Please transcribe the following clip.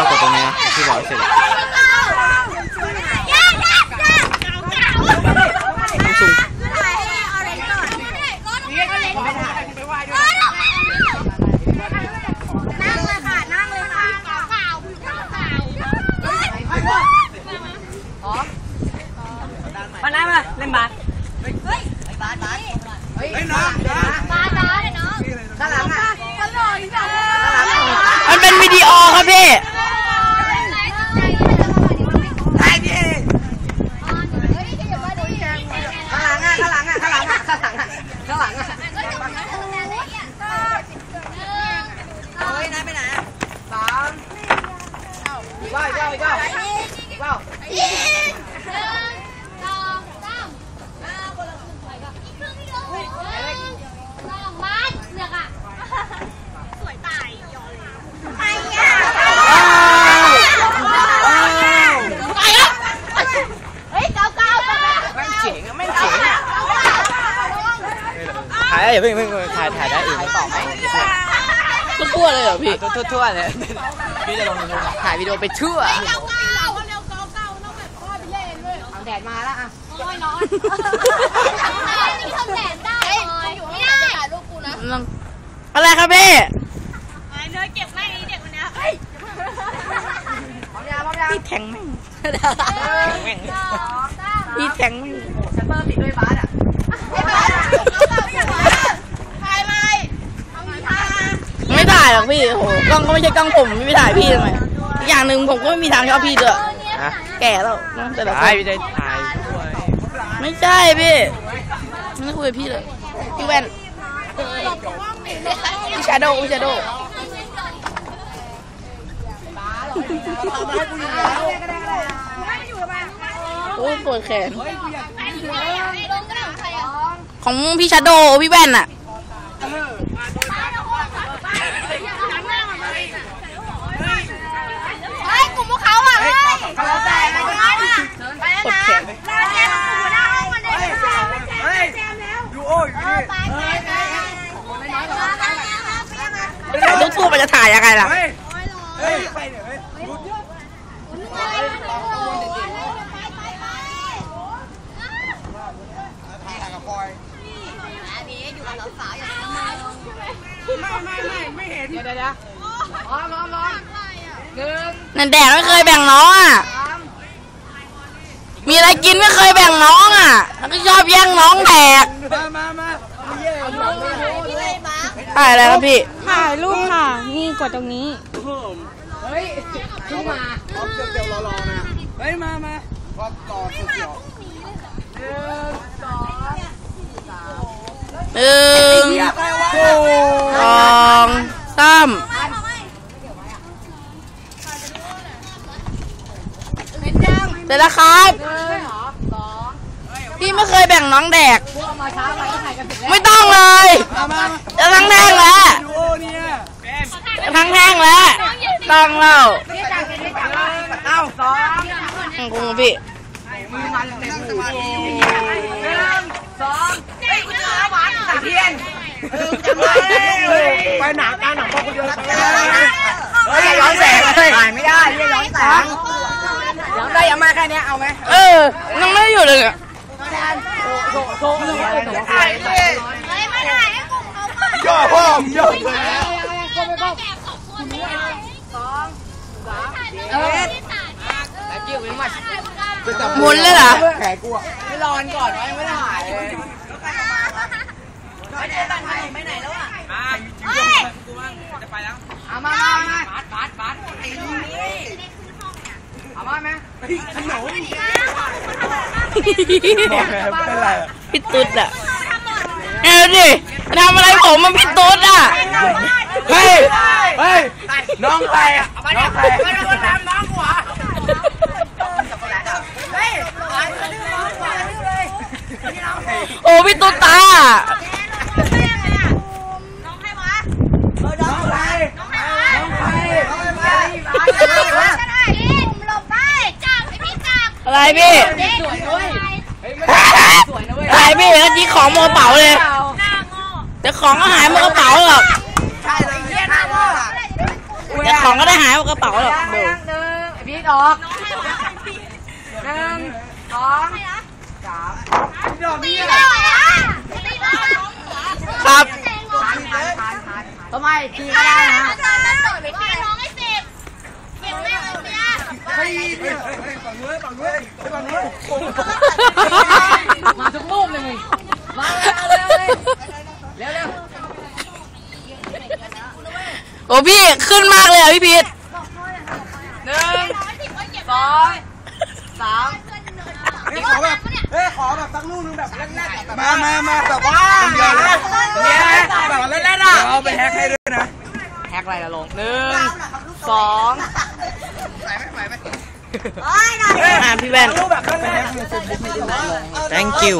เรากดตรงนี้นะที่บอกเสร็จต้องซูงเลยค่ะนั่งเลยค่ะเปล่าเปล่าเปล่ามาหน้ามาเล่นบาส บ้าบ้าเลยเนาะข้างหลังอะข้างหลังอะ มันเป็นวิดีโอครับพี่ ไอ้พี่ข้างหลังอะข้างหลังอะข้างหลังอะข้างหลังอะข้างหลังอะเฮ้ยนายไปไหนอะสามอีกว่าอีกว่าอีกว่าอีกว่าไม่เจ๋งอะไม่เจ๋งอะ ถ่ายได้อย่าเพิ่งเพิ่งถ่ายถ่ายได้อื่นต่อไหมทั่วๆเลยเหรอพี่ทั่วๆเลยพี่จะลงยูทูบถ่ายวิดีโอไปทั่ว แดดมาแล้วอะอะไรครับพี่พร้อมยังพร้อมยังพี่แทงแม่งแม่งพี่แทงแม่งชัตเตอร์ติดด้วยบาสอะไม่ถ่ายหรอกพี่โอ้โหกล้องก็ไม่ใช่กล้องผมไม่ไปถ่ายพี่ทำไมอีกอย่างหนึ่งผมก็ไม่มีทางชอบพี่ด้วย แก่แล้วนะแต่ละคนไม่ได้ถ่ายด้วยไม่ใช่พี่ไม่คุยกับพี่เลยพี่แว่นพี่ชาโดว์พี่ชาโดว์โอ้ยปวดแขน ของพี่ชาโดว์พี่แว่นอะ เฮ้ยกลุ่มพวกเขาอะเฮ้ย แล้วแต่นะ ไปแล้ว ปวด นะ แขน แจมหัวหน้าห้องมันเลยแจมแจม เฮ้ยดูโอ้ยอยู่นี่ ไปแจมไป ถ่ายรูปทั่วไป จะถ่ายยังไงล่ะ เฮ้ย เฮ้ยไปเดี๋ยวเฮ้ยเดี๋ยวเดี๋ยวเดี๋ยวร้อนร้อนร้อนหนึ่งนั่นแดดไม่เคยแบ่งน้องอะ มีอะไรกินไม่เคยแบ่งน้องอะ แล้วก็ชอบแย่งน้องแดก มามามาเย่เอาหลังเลยถ่ายอะไรครับพี่ ถ่ายรูปค่ะ นี่กดตรงนี้ เฮ้ยขึ้นมาพร้อมเดี๋ยวรอๆนะเฮ้ยมามาพร้อมต่อสุดเดียวหนึ่งสองหนึ่งเทียบไปวะสองสามเสร็จแล้วครับ พี่ไม่เคยแบ่งน้องแดกมาช้าไปถ่ายกันเสร็จแล้วไม่ต้องเลยมามาจะทั้งแท่งแล้วดูโอ้เนี่ยจะทั้งแท่งแล้วต้องแล้วเอ้าสองอืมคงพี่มือมันเต็มหูหนึ่งสองเฮ้ยคุณเจอหวานตะเพียนเออจะไปไปหนังการหนังพอคนเดียวเฮ้ยย้อนแสงถ่ายไม่ได้เรียย้อนแสงย้อนได้ยังมาแค่นี้เอาไหมเออยังไม่ได้อยู่เลยเนี่ย โชว์โชว์ถ่ายดิเฮ้ยไม่ถ่ายให้กลุ่มเขาก่อนย่อพ่อมย่อเลยแจกสองคนนี้เอ้ยหมุนเลยเหรอแขกกูอะไม่รอนก่อนวะยังไม่ได้ถ่ายเลยไม่ได้ถ่ายไปไหนแล้วอะเฮ้ยเอามามามาบาสบาสบาสไอ้นี่เอามาไหมขนมเป็นไร พี่ตุ๊ดอะเอ้ดิทำอะไรผมมันพี่ตุ๊ดอะเฮ้ยเฮ้ยน้องใครอะน้องใครไม่เป็นคนทำน้องหัวเฮ้ยหายไปดื้อน้องหัวดื้อเลยโอ้พี่ตุ๊ดตาน้องให้วะน้องใครน้องให้วะน้องใครน้องใครจะได้กลุ่มหลบไปจับไอพี่จับอะไรพี่เด็กสวยด้วยอะไรพี่เมื่อกี้ของหมดกระเป๋าเลยหน้าโง่แต่ของก็หายหมดกระเป๋าหรอกใช่เลยเฮียหน้าพ่อแต่ของของก็ได้หายกระเป๋าหรอกยังเดี๋ยวยังหนึ่งไอ้พีทออกหนึ่งสองสามดอกนี้ครับทำไมทีก็ได้นะเฮ้ยฝั่งนู้นฝั่งนู้นฝั่งนู้น มาทุกรูปเลยมึงมาเร็วเร็วเร็วเร็ว โอ้พี่ขึ้นมากเลยอะพี่พีทหนึ่งสองสามเฮ้ยขอแบบเฮ้ยขอแบบสักลูกนึงแบบแรกๆมามามาแบบว่าเดียวนะเนี่ยแบบแรกๆอะเอาไปแฮกให้ด้วยนะแฮกอะไรละลงหนึ่งสองไหวไหมไหวไหมอ่าพี่แว่นลูกแบบแรกๆ thank you